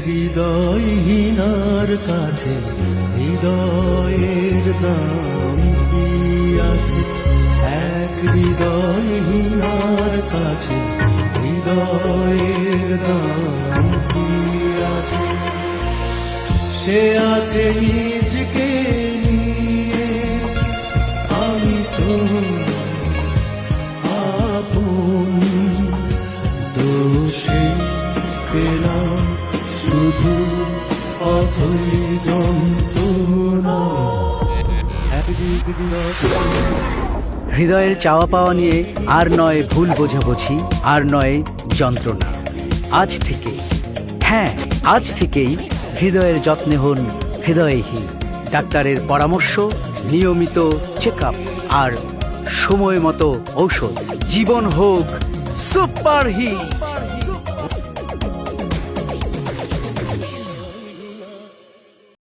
হৃদয়হীনার কাছে হৃদয়ের কি আছে এক হৃদয়হীনার কাছে হৃদয়ের কি আছে সে আছে নিজকে নিয়ে, আমি তো হৃদয়ের চাওয়া পাওয়া নিয়ে আর নয় ভুল বোঝাবুঝি, আর নয় যন্ত্রণা। আজ থেকে হ্যাঁ আজ থেকেই হৃদয়ের যত্নে হন হৃদয়হীন। ডাক্তারের পরামর্শ, নিয়মিত চেক আর সময় মতো ঔষধ। জীবন হোক সুপার হিট